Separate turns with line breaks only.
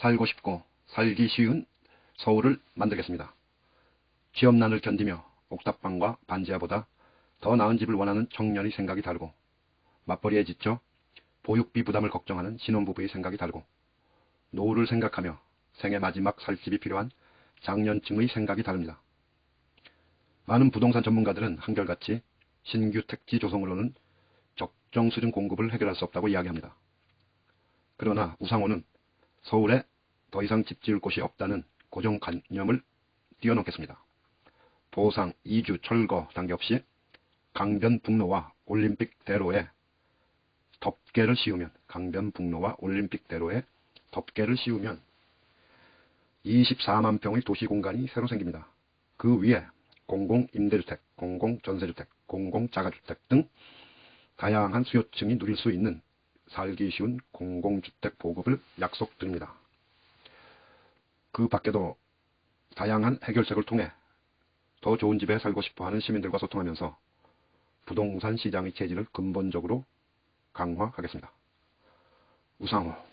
살고 싶고 살기 쉬운 서울을 만들겠습니다. 취업난을 견디며 옥탑방과 반지하보다 더 나은 집을 원하는 청년의 생각이 다르고 맞벌이에 지쳐 보육비 부담을 걱정하는 신혼부부의 생각이 다르고 노후를 생각하며 생애 마지막 살 집이 필요한 장년층의 생각이 다릅니다. 많은 부동산 전문가들은 한결같이 신규 택지 조성으로는 적정 수준 공급을 해결할 수 없다고 이야기합니다. 그러나 우상호는 서울에 더 이상 집 지을 곳이 없다는 고정관념을 뛰어넘겠습니다. 보상, 이주, 철거 단계 없이 강변북로와 올림픽대로에 덮개를 씌우면 강변북로와 올림픽대로에 덮개를 씌우면 24만 평의 도시 공간이 새로 생깁니다. 그 위에 공공임대주택, 공공전세주택, 공공자가주택 등 다양한 수요층이 누릴 수 있는 살기 쉬운 공공주택 보급을 약속드립니다. 그 밖에도 다양한 해결책을 통해 더 좋은 집에 살고 싶어 하는 시민들과 소통하면서 부동산 시장의 체질을 근본적으로 강화하겠습니다. 우상호